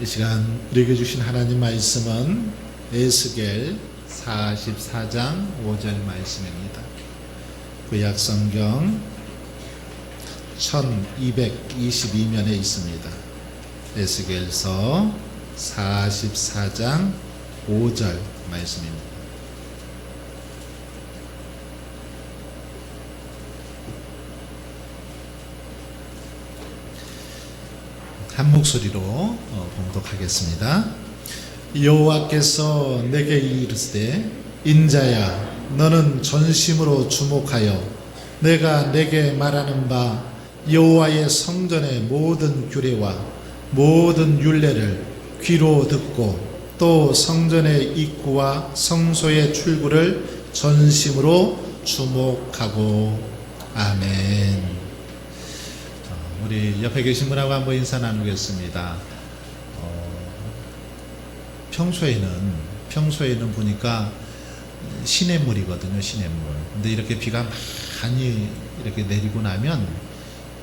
이 시간 우리에게 주신 하나님 말씀은 에스겔 44장 5절 말씀입니다. 구약 성경 1222면에 있습니다. 에스겔서 44장 5절 말씀입니다. 한 목소리로 어, 봉독하겠습니다. 여호와께서 내게 이르시되 인자야 너는 전심으로 주목하여 내가 내게 말하는 바 여호와의 성전의 모든 규례와 모든 율례를 귀로 듣고 또 성전의 입구와 성소의 출구를 전심으로 주목하고 아멘. 어, 우리 옆에 계신 분하고 한번 인사 나누겠습니다. 어, 평소에는 평소에는 보니까 시냇물이거든요, 시냇물. 근데 이렇게 비가 많이 이렇게 내리고 나면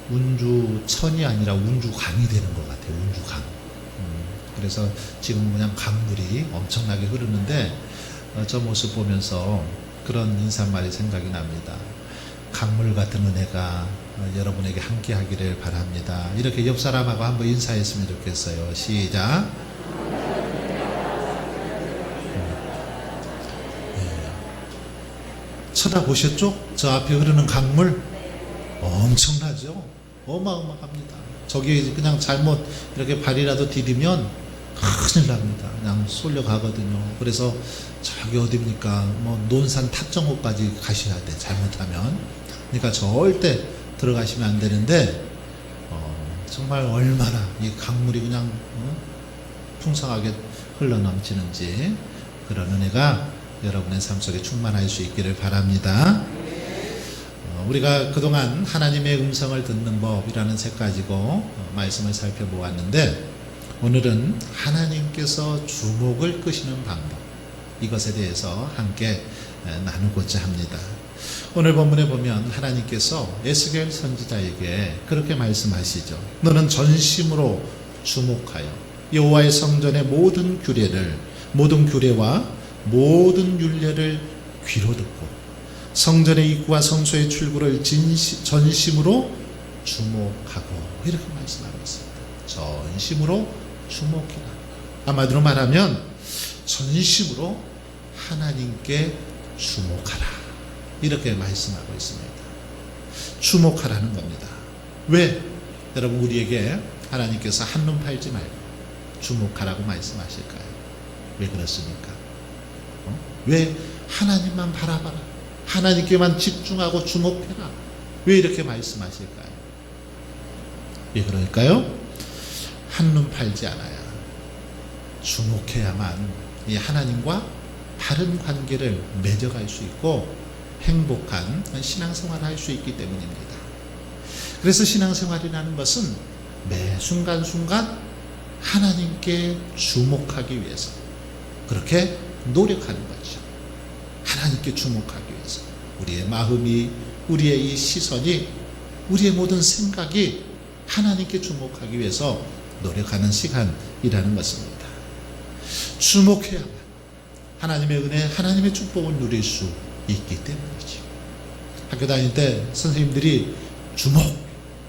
운주천이 아니라 운주강이 되는 것 같아요, 운주강. 음, 그래서 지금 그냥 강물이 엄청나게 흐르는데 어, 저 모습 보면서 그런 인사말이 생각이 납니다. 강물 같은 은혜가 어, 여러분에게 함께 하기를 바랍니다. 이렇게 옆 사람하고 한번 인사했으면 좋겠어요. 시작. 쳐다보셨죠? 저 앞에 흐르는 강물 엄청나죠? 어마어마합니다. 저기 그냥 잘못 이렇게 발이라도 디디면 큰일 납니다. 그냥 쏠려 가거든요. 그래서 저기 어딥니까? 뭐 논산 탑정호까지 가셔야 돼. 잘못하면. 그러니까 절대 들어가시면 안 되는데 어, 정말 얼마나 이 강물이 그냥 어, 풍성하게 흘러 넘치는지 그런 은혜가 여러분의 삶 속에 충만할 수 있기를 바랍니다. 어, 우리가 그동안 하나님의 음성을 듣는 법이라는 책 가지고 어, 말씀을 살펴보았는데 오늘은 하나님께서 주목을 끄시는 방법 이것에 대해서 함께 에, 나누고자 합니다. 오늘 본문에 보면 하나님께서 에스겔 선지자에게 그렇게 말씀하시죠. 너는 전심으로 주목하여 여호와의 성전의 모든 규례를 모든 규례와 모든 율례를 귀로 듣고 성전의 입구와 성소의 출구를 진시, 전심으로 주목하고 이렇게 말씀하고 있습니다. 전심으로 주목이라. 아마도 말하면 전심으로 하나님께 주목하라. 이렇게 말씀하고 있습니다. 주목하라는 겁니다. 왜? 여러분 우리에게 하나님께서 한눈 팔지 말고 주목하라고 말씀하실까요? 왜 그렇습니까? 어? 왜 하나님만 바라봐라. 하나님께만 집중하고 주목해라. 왜 이렇게 말씀하실까요? 왜 그럴까요? 한눈 팔지 않아야 주목해야만 이 하나님과 바른 관계를 맺어갈 수 있고 행복한 신앙생활을 할 수 있기 때문입니다. 그래서 신앙생활이라는 것은 매 순간순간 하나님께 주목하기 위해서 그렇게 노력하는 거죠. 하나님께 주목하기 위해서 우리의 마음이 우리의 이 시선이 우리의 모든 생각이 하나님께 주목하기 위해서 노력하는 시간이라는 것입니다. 주목해야만 하나님의 은혜, 하나님의 축복을 누릴 수 있기 때문이죠. 학교 다닐 때 선생님들이 주목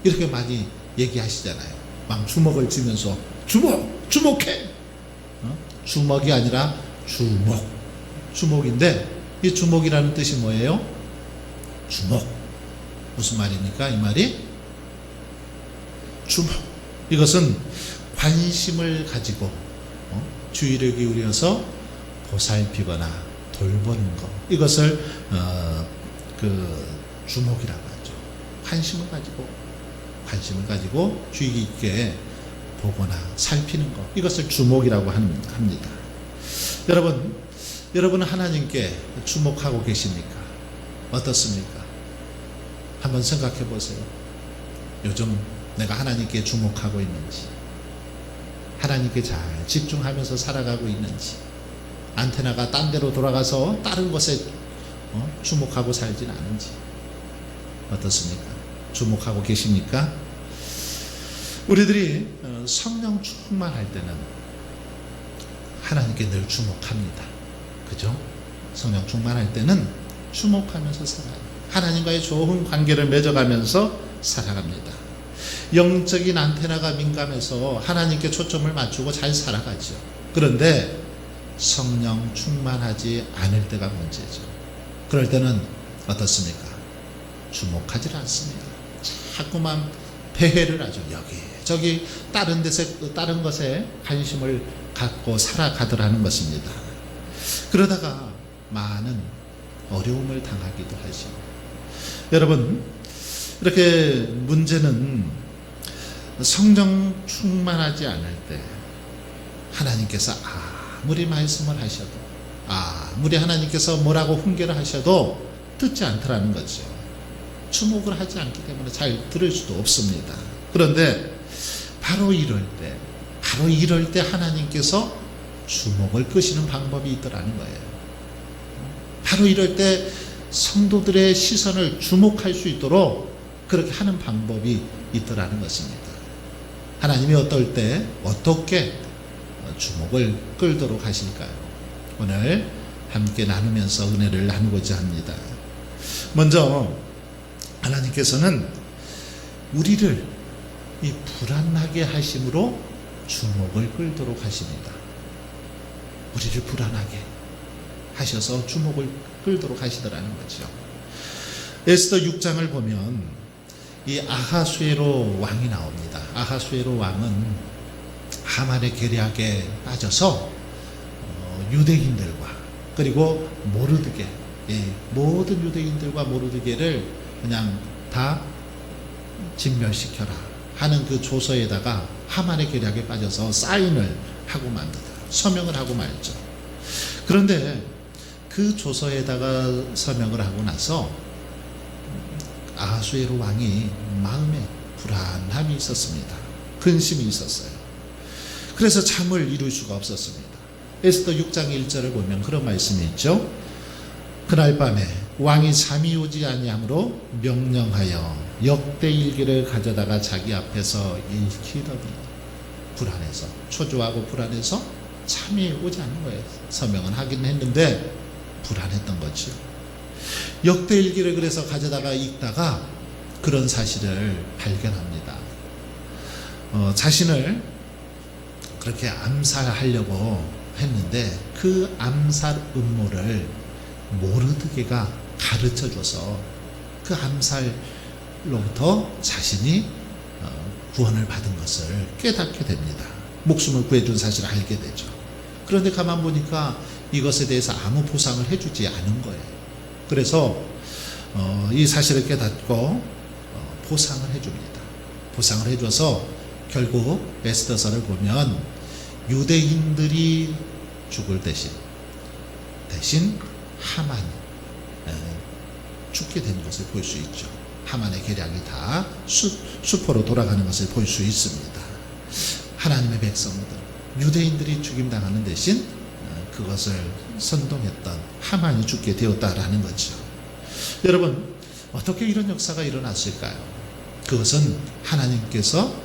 이렇게 많이 얘기하시잖아요. 막 주먹을 쥐면서 주목, 주목해. 어? 주먹이 아니라 주목, 주목인데 이 주목이라는 뜻이 뭐예요? 주목. 무슨 말입니까? 이 말이 주목. 이것은 관심을 가지고 어? 주의를 기울여서 보살피거나 돌보는 것 이것을 어, 그 주목이라고 하죠. 관심을 가지고 관심을 가지고 주의 깊게 보거나 살피는 것 이것을 주목이라고 합니다. 여러분 여러분은 하나님께 주목하고 계십니까? 어떻습니까? 한번 생각해 보세요. 요즘 내가 하나님께 주목하고 있는지 하나님께 잘 집중하면서 살아가고 있는지 안테나가 딴 데로 돌아가서 다른 것에 어? 주목하고 살진 않은지 어떻습니까? 주목하고 계십니까? 우리들이 어, 성령 충만할 때는 하나님께 늘 주목합니다. 그죠? 성령 충만할 때는 주목하면서 살아요. 하나님과의 좋은 관계를 맺어가면서 살아갑니다. 영적인 안테나가 민감해서 하나님께 초점을 맞추고 잘 살아가죠. 그런데 성령 충만하지 않을 때가 문제죠. 그럴 때는 어떻습니까? 주목하지 않습니다. 자꾸만 배회를 하죠. 여기 저기 다른 데서 다른 것에 관심을 갖고 살아가더라는 것입니다. 그러다가 많은 어려움을 당하기도 하죠. 여러분 이렇게 문제는 성령 충만하지 않을 때 하나님께서 아 무리 말씀을 하셔도 아무리 하나님께서 뭐라고 훈계를 하셔도 듣지 않더라는 거죠. 주목을 하지 않기 때문에 잘 들을 수도 없습니다. 그런데 바로 이럴 때, 바로 이럴 때 하나님께서 주목을 끄시는 방법이 있더라는 거예요. 바로 이럴 때 성도들의 시선을 주목할 수 있도록 그렇게 하는 방법이 있더라는 것입니다. 하나님이 어떨 때 어떻게 주목을 끌도록 하실까요? 오늘 함께 나누면서 은혜를 나누고자 합니다. 먼저 하나님께서는 우리를 이 불안하게 하심으로 주목을 끌도록 하십니다. 우리를 불안하게 하셔서 주목을 끌도록 하시더라는 거죠. 에스더 6장을 보면 이 아하수에로 왕이 나옵니다. 아하수에로 왕은 하만의 계략에 빠져서 어, 유대인들과 그리고 모르드게 예, 모든 유대인들과 모르드게를 그냥 다 진멸시켜라 하는 그 조서에다가 하만의 계략에 빠져서 사인을 하고 맙니다. 서명을 하고 말죠. 그런데 그 조서에다가 서명을 하고 나서 아하수에로 왕이 마음에 불안함이 있었습니다. 근심이 있었어요. 그래서 잠을 이룰 수가 없었습니다. 에스더 6장 1절을 보면 그런 말씀이 있죠. 그날 밤에 왕이 잠이 오지 아니하므로 명령하여 역대 일기를 가져다가 자기 앞에서 읽히더니 불안해서 초조하고 불안해서 잠이 오지 않는 거예요. 서명은 하긴 했는데 불안했던 거죠. 역대 일기를 그래서 가져다가 읽다가 그런 사실을 발견합니다. 어, 자신을 그렇게 암살하려고 했는데 그 암살 음모를 모르드게가 가르쳐 줘서 그 암살로부터 자신이 어, 구원을 받은 것을 깨닫게 됩니다. 목숨을 구해준 사실을 알게 되죠. 그런데 가만 보니까 이것에 대해서 아무 보상을 해주지 않은 거예요. 그래서 어, 이 사실을 깨닫고 어, 보상을 해줍니다. 보상을 해줘서 결국 에스더서를 보면 유대인들이 죽을 대신 대신 하만이 에, 죽게 된 것을 볼 수 있죠. 하만의 계략이 다 수, 수포로 돌아가는 것을 볼 수 있습니다. 하나님의 백성들 유대인들이 죽임당하는 대신 어, 그것을 선동했던 하만이 죽게 되었다라는 거죠. 여러분 어떻게 이런 역사가 일어났을까요? 그것은 하나님께서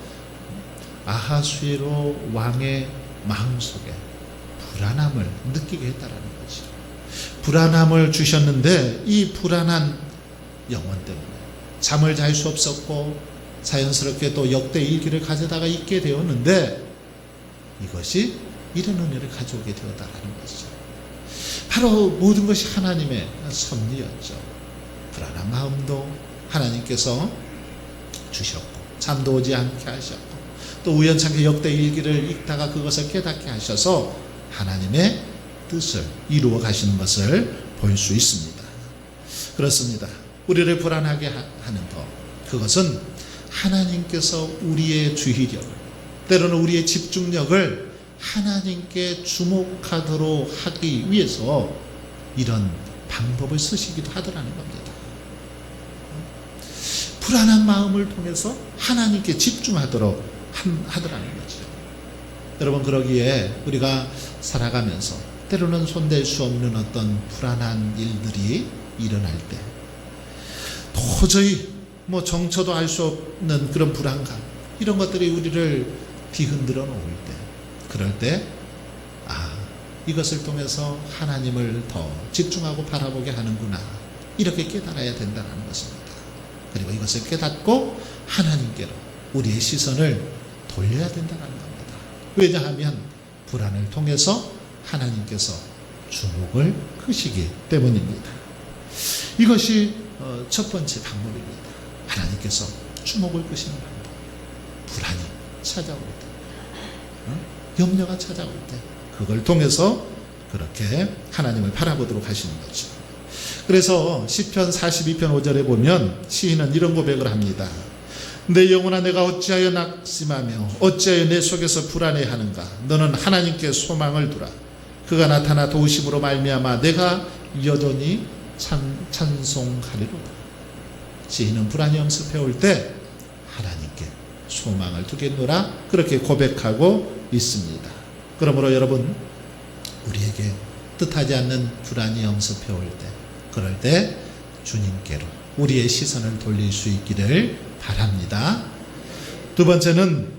아하수에로 왕의 마음 속에 불안함을 느끼게 했다라는 거죠. 불안함을 주셨는데 이 불안한 영혼 때문에 잠을 잘 수 없었고 자연스럽게 또 역대 일기를 가져다가 읽게 되었는데 이것이 이런 은혜를 가져오게 되었다라는 것이죠. 바로 모든 것이 하나님의 섭리였죠. 불안한 마음도 하나님께서 주셨고 잠도 오지 않게 하셨고 또 우연찮게 역대 일기를 읽다가 그것을 깨닫게 하셔서 하나님의 뜻을 이루어 가시는 것을 볼 수 있습니다. 그렇습니다. 우리를 불안하게 하는 것 그것은 하나님께서 우리의 주의력을 때로는 우리의 집중력을 하나님께 주목하도록 하기 위해서 이런 방법을 쓰시기도 하더라는 겁니다. 불안한 마음을 통해서 하나님께 집중하도록 하더라는 거죠. 여러분 그러기에 우리가 살아가면서 때로는 손댈 수 없는 어떤 불안한 일들이 일어날 때 도저히 뭐 정처도 알 수 없는 그런 불안감 이런 것들이 우리를 뒤흔들어 놓을 때 그럴 때 아, 이것을 통해서 하나님을 더 집중하고 바라보게 하는구나. 이렇게 깨달아야 된다는 것입니다. 그리고 이것을 깨닫고 하나님께로 우리의 시선을 돌려야 된다는 겁니다. 왜냐하면 불안을 통해서 하나님께서 주목을 끄시기 때문입니다. 이것이 어, 첫 번째 방법입니다. 하나님께서 주목을 끄시는 방법. 불안이 찾아올 때, 어? 염려가 찾아올 때, 그걸 통해서 그렇게 하나님을 바라보도록 하시는 거죠. 그래서 시편 42편 5절에 보면 시인은 이런 고백을 합니다. 내 영혼아 내가 어찌하여 낙심하며 어찌하여 내 속에서 불안해하는가? 너는 하나님께 소망을 두라. 그가 나타나 도우심으로 말미암아 내가 여전히 찬, 찬송하리로다. 시인은 불안이 엄습해 올 때 하나님께 소망을 두겠노라. 그렇게 고백하고 있습니다. 그러므로 여러분 우리에게 뜻하지 않는 불안이 엄습해 올 때 그럴 때 주님께로 우리의 시선을 돌릴 수 있기를 바랍니다. 두 번째는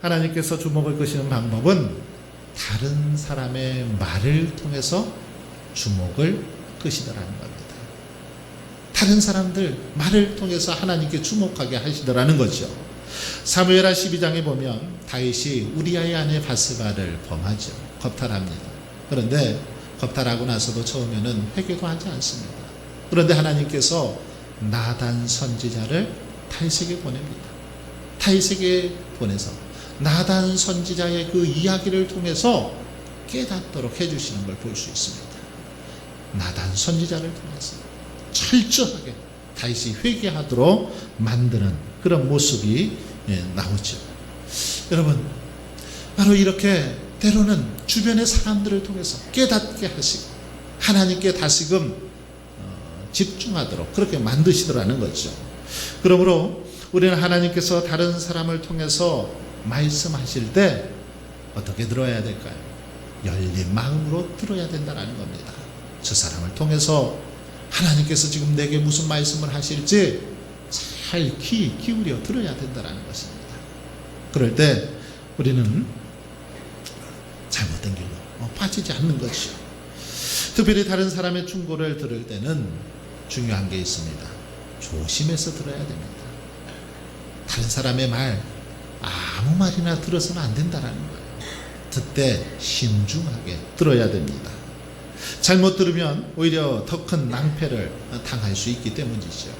하나님께서 주목을 끄시는 방법은 다른 사람의 말을 통해서 주목을 끄시더라는 겁니다. 다른 사람들 말을 통해서 하나님께 주목하게 하시더라는 거죠. 사무엘하 12장에 보면 다윗이 우리아의 아내 바스바를 범하죠. 겁탈합니다. 그런데 겁탈하고 나서도 처음에는 회개도 하지 않습니다. 그런데 하나님께서 나단 선지자를 다윗에게 보냅니다. 다윗에게 보내서 나단 선지자의 그 이야기를 통해서 깨닫도록 해주시는 걸 볼 수 있습니다. 나단 선지자를 통해서 철저하게 다윗이 회개하도록 만드는 그런 모습이 예, 나오죠. 여러분, 바로 이렇게 때로는 주변의 사람들을 통해서 깨닫게 하시고 하나님께 다시금 어, 집중하도록 그렇게 만드시더라는 거죠. 그러므로 우리는 하나님께서 다른 사람을 통해서 말씀하실 때 어떻게 들어야 될까요? 열린 마음으로 들어야 된다는 겁니다. 저 사람을 통해서 하나님께서 지금 내게 무슨 말씀을 하실지 잘 귀 기울여 들어야 된다는 것입니다. 그럴 때 우리는 잘못된 길로 어, 빠지지 않는 것이요. 특별히 다른 사람의 충고를 들을 때는 중요한 게 있습니다. 조심해서 들어야 됩니다. 다른 사람의 말 아무 말이나 들어서는 안 된다라는 거예요. 듣되 신중하게 들어야 됩니다. 잘못 들으면 오히려 더 큰 낭패를 당할 수 있기 때문이죠.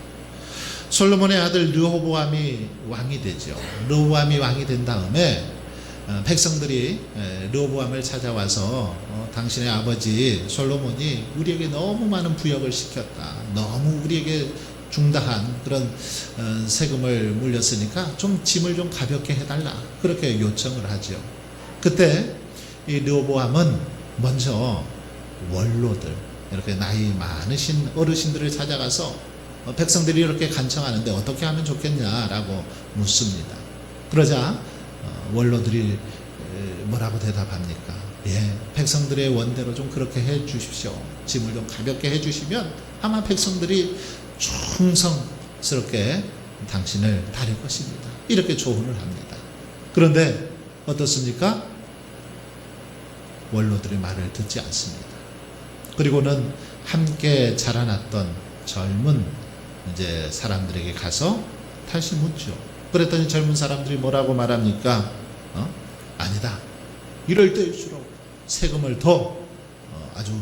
솔로몬의 아들 르호보암이 왕이 되죠. 르호보암이 왕이 된 다음에 어, 백성들이 르호보암을 찾아와서 어, 당신의 아버지 솔로몬이 우리에게 너무 많은 부역을 시켰다. 너무 우리에게 중다한 그런 어, 세금을 물렸으니까 좀 짐을 좀 가볍게 해달라. 그렇게 요청을 하죠. 그때 이 르호보암은 먼저 원로들 이렇게 나이 많으신 어르신들을 찾아가서 어, 백성들이 이렇게 간청하는데 어떻게 하면 좋겠냐라고 묻습니다. 그러자 어, 원로들이 뭐라고 대답합니까? 예, 백성들의 원대로 좀 그렇게 해 주십시오. 짐을 좀 가볍게 해 주시면 아마 백성들이 충성스럽게 당신을 다릴 것입니다. 이렇게 조언을 합니다. 그런데 어떻습니까? 원로들의 말을 듣지 않습니다. 그리고는 함께 자라났던 젊은 이제 사람들에게 가서 다시 묻죠. 그랬더니 젊은 사람들이 뭐라고 말합니까? 어? 아니다. 이럴 때일수록 세금을 더 어, 아주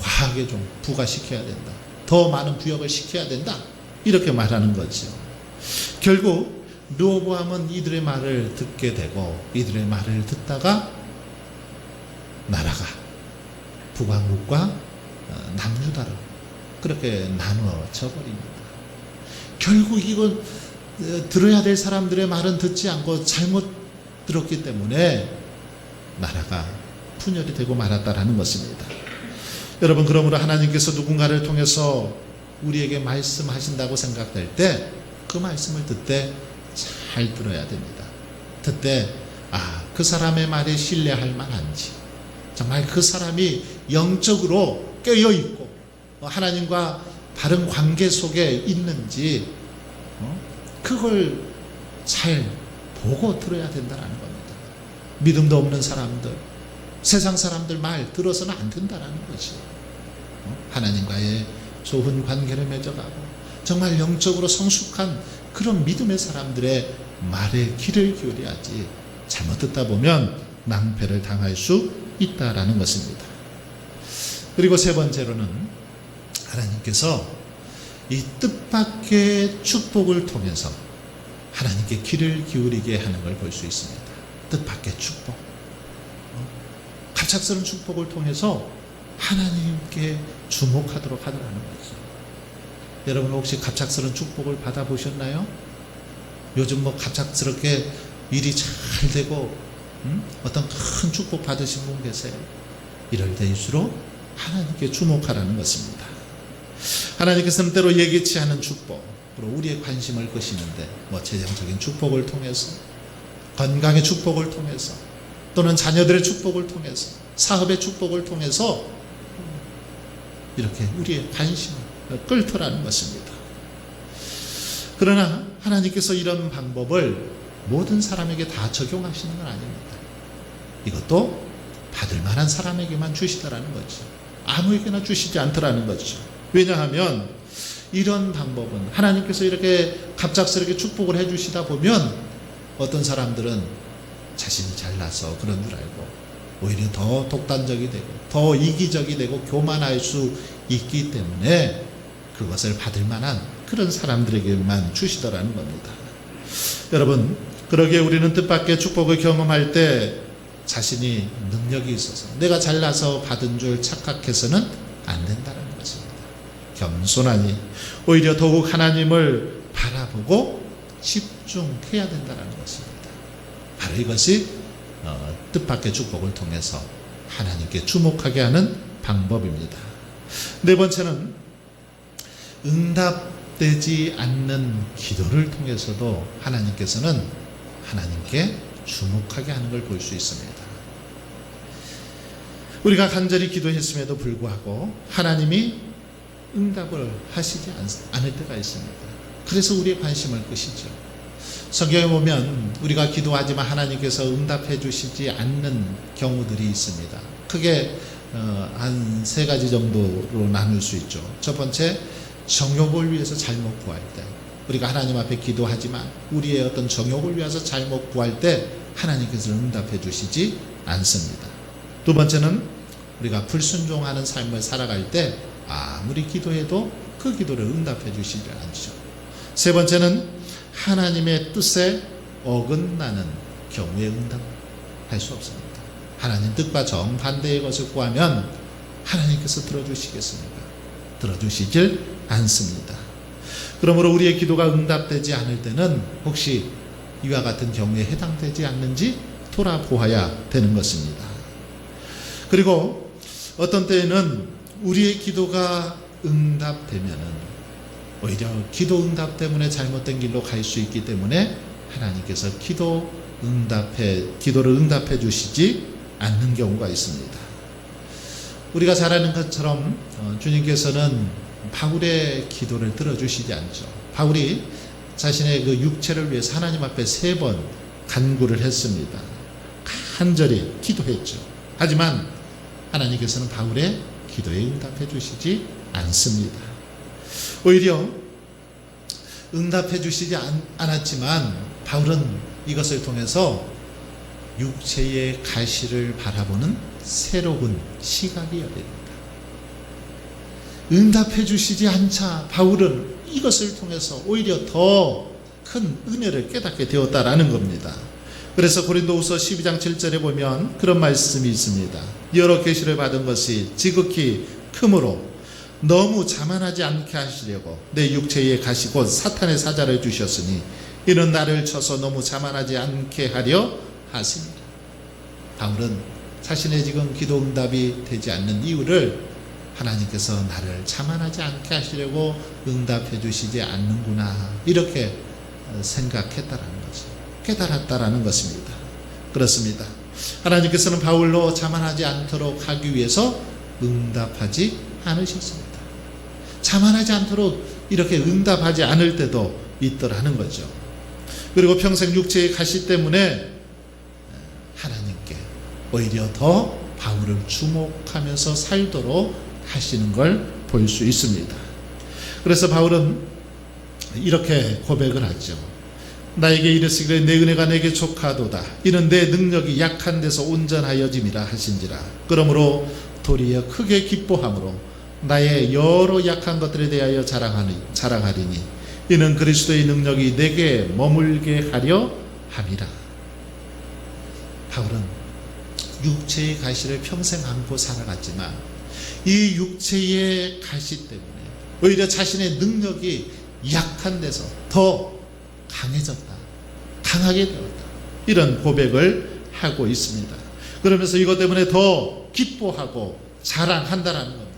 과하게 좀 부과시켜야 된다. 더 많은 부역을 시켜야 된다. 이렇게 말하는 거죠. 결국 르호보암은 이들의 말을 듣게 되고 이들의 말을 듣다가 나라가 북왕국과 어, 남유다로 그렇게 나누어져 버립니다. 결국 이건 어, 들어야 될 사람들의 말은 듣지 않고 잘못 들었기 때문에 나라가 분열이 되고 말았다라는 것입니다. 여러분 그러므로 하나님께서 누군가를 통해서 우리에게 말씀하신다고 생각될 때 그 말씀을 듣되 잘 들어야 됩니다. 듣되 아, 그 사람의 말에 신뢰할 만한지 정말 그 사람이 영적으로 깨어 있고 어, 하나님과 바른 관계 속에 있는지 어? 그걸 잘 보고 들어야 된다는 겁니다. 믿음도 없는 사람들, 세상 사람들 말 들어서는 안 된다라는 거지. 어? 하나님과의 좋은 관계를 맺어가고 정말 영적으로 성숙한 그런 믿음의 사람들의 말에 귀를 기울여야지 잘못 듣다 보면 낭패를 당할 수 있다라는 것입니다. 그리고 세 번째로는 하나님께서 이 뜻밖의 축복을 통해서 하나님께 귀를 기울이게 하는 걸 볼 수 있습니다. 뜻밖의 축복. 어? 갑작스러운 축복을 통해서 하나님께 주목하도록 하더라는 거죠. 여러분 혹시 갑작스러운 축복을 받아보셨나요? 요즘 뭐 갑작스럽게 일이 잘 되고 음? 어떤 큰 축복 받으신 분 계세요? 이럴 때일수록 하나님께 주목하라는 것입니다. 하나님께서는 때로 예기치 않은 축복으로 우리의 관심을 끄시는데 뭐 재정적인 축복을 통해서 건강의 축복을 통해서 또는 자녀들의 축복을 통해서 사업의 축복을 통해서 이렇게 우리의 관심을 끌더라는 것입니다. 그러나 하나님께서 이런 방법을 모든 사람에게 다 적용하시는 건 아닙니다. 이것도 받을 만한 사람에게만 주시더라는 거죠. 아무에게나 주시지 않더라는 거죠. 왜냐하면 이런 방법은 하나님께서 이렇게 갑작스럽게 축복을 해주시다 보면 어떤 사람들은 자신이 잘나서 그런 줄 알고 오히려 더 독단적이 되고 더 이기적이 되고 교만할 수 있기 때문에 그것을 받을 만한 그런 사람들에게만 주시더라는 겁니다. 여러분, 그러기에 우리는 뜻밖의 축복을 경험할 때 자신이 능력이 있어서 내가 잘나서 받은 줄 착각해서는 안 된다는 것입니다. 겸손하니 오히려 더욱 하나님을 바라보고 집중해야 된다는 것입니다. 바로 이것이 어, 뜻밖의 축복을 통해서 하나님께 주목하게 하는 방법입니다. 네 번째는 응답되지 않는 기도를 통해서도 하나님께서는 하나님께 주목하게 하는 걸 볼 수 있습니다. 우리가 간절히 기도했음에도 불구하고 하나님이 응답을 하시지 않을 때가 있습니다. 그래서 우리의 관심을 끄시죠. 성경에 보면 우리가 기도하지만 하나님께서 응답해 주시지 않는 경우들이 있습니다. 크게 어, 한세 가지 정도로 나눌 수 있죠. 첫 번째, 정욕을 위해서 잘못 구할 때. 우리가 하나님 앞에 기도하지만 우리의 어떤 정욕을 위해서 잘못 구할 때 하나님께서 응답해 주시지 않습니다. 두 번째는 우리가 불순종하는 삶을 살아갈 때 아무리 기도해도 그 기도를 응답해 주시지 않죠. 세 번째는 하나님의 뜻에 어긋나는 경우에 응답할 수 없습니다. 하나님 뜻과 정반대의 것을 구하면 하나님께서 들어주시겠습니까? 들어주시질 않습니다. 그러므로 우리의 기도가 응답되지 않을 때는 혹시 이와 같은 경우에 해당되지 않는지 돌아보아야 되는 것입니다. 그리고 어떤 때에는 우리의 기도가 응답되면은 오히려 기도 응답 때문에 잘못된 길로 갈 수 있기 때문에 하나님께서 기도 응답해 기도를 응답해 주시지 않는 경우가 있습니다. 우리가 잘 아는 것처럼 어, 주님께서는 바울의 기도를 들어주시지 않죠. 바울이 자신의 그 육체를 위해서 하나님 앞에 세 번 간구를 했습니다. 간절히 기도했죠. 하지만 하나님께서는 바울의 기도에 응답해 주시지 않습니다. 오히려 응답해 주시지 않, 않았지만 바울은 이것을 통해서 육체의 가시를 바라보는 새로운 시각이 열립니다. 응답해 주시지 않자 바울은 이것을 통해서 오히려 더 큰 은혜를 깨닫게 되었다라는 겁니다. 그래서 고린도후서 12장 7절에 보면 그런 말씀이 있습니다. 여러 계시를 받은 것이 지극히 크므로 너무 자만하지 않게 하시려고 내 육체에 가시고 사탄의 사자를 주셨으니 이는 나를 쳐서 너무 자만하지 않게 하려 하십니다. 바울은 자신의 지금 기도 응답이 되지 않는 이유를 하나님께서 나를 자만하지 않게 하시려고 응답해 주시지 않는구나 이렇게 생각했다라는 거죠. 깨달았다라는 것입니다. 그렇습니다. 하나님께서는 바울로 자만하지 않도록 하기 위해서 응답하지 않으셨습니다. 자만하지 않도록 이렇게 응답하지 않을 때도 있더라는 거죠. 그리고 평생 육체의 가시 때문에 하나님께 오히려 더 바울을 주목하면서 살도록 하시는 걸 볼 수 있습니다. 그래서 바울은 이렇게 고백을 하죠. 나에게 이르시기를 내 은혜가 내게 족하도다. 이는 내 능력이 약한 데서 온전하여짐이라 하신지라. 그러므로 도리어 크게 기뻐함으로 나의 여러 약한 것들에 대하여 자랑하니, 자랑하리니 이는 그리스도의 능력이 내게 머물게 하려 함이라. 바울은 육체의 가시를 평생 안고 살아갔지만 이 육체의 가시 때문에 오히려 자신의 능력이 약한 데서 더 강해졌다. 강하게 되었다. 이런 고백을 하고 있습니다. 그러면서 이것 때문에 더 기뻐하고 자랑한다라는 겁니다.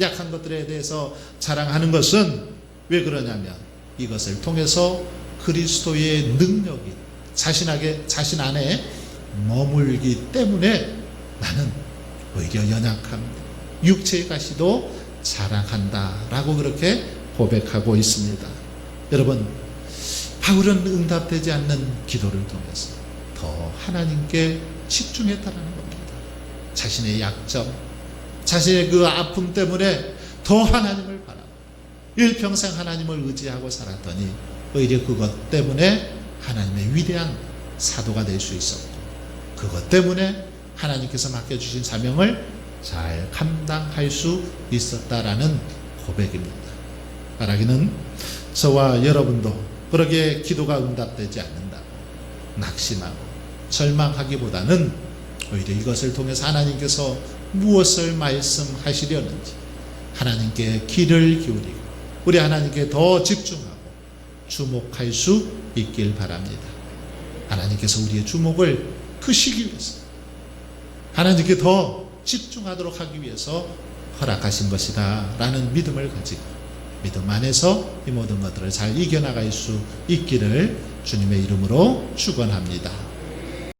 약한 것들에 대해서 자랑하는 것은 왜 그러냐면 이것을 통해서 그리스도의 능력이 자신에게 자신 안에 머물기 때문에 나는 오히려 연약합니다. 육체의 가시도 자랑한다라고 그렇게 고백하고 있습니다. 여러분 바울은 응답되지 않는 기도를 통해서 더 하나님께 집중했다라는 겁니다. 자신의 약점, 자신의 그 아픔 때문에 더 하나님을 바라고 일평생 하나님을 의지하고 살았더니 오히려 그것 때문에 하나님의 위대한 사도가 될 수 있었고 그것 때문에 하나님께서 맡겨주신 사명을 잘 감당할 수 있었다라는 고백입니다. 말하기는 저와 여러분도 그러게 기도가 응답되지 않는다고 낙심하고 절망하기보다는 오히려 이것을 통해서 하나님께서 무엇을 말씀하시려는지 하나님께 귀를 기울이고 우리 하나님께 더 집중하고 주목할 수 있길 바랍니다. 하나님께서 우리의 주목을 크시기 위해서 하나님께 더 집중하도록 하기 위해서 허락하신 것이다 라는 믿음을 가지고 믿음 안에서 이 모든 것들을 잘 이겨나갈 수 있기를 주님의 이름으로 축원합니다.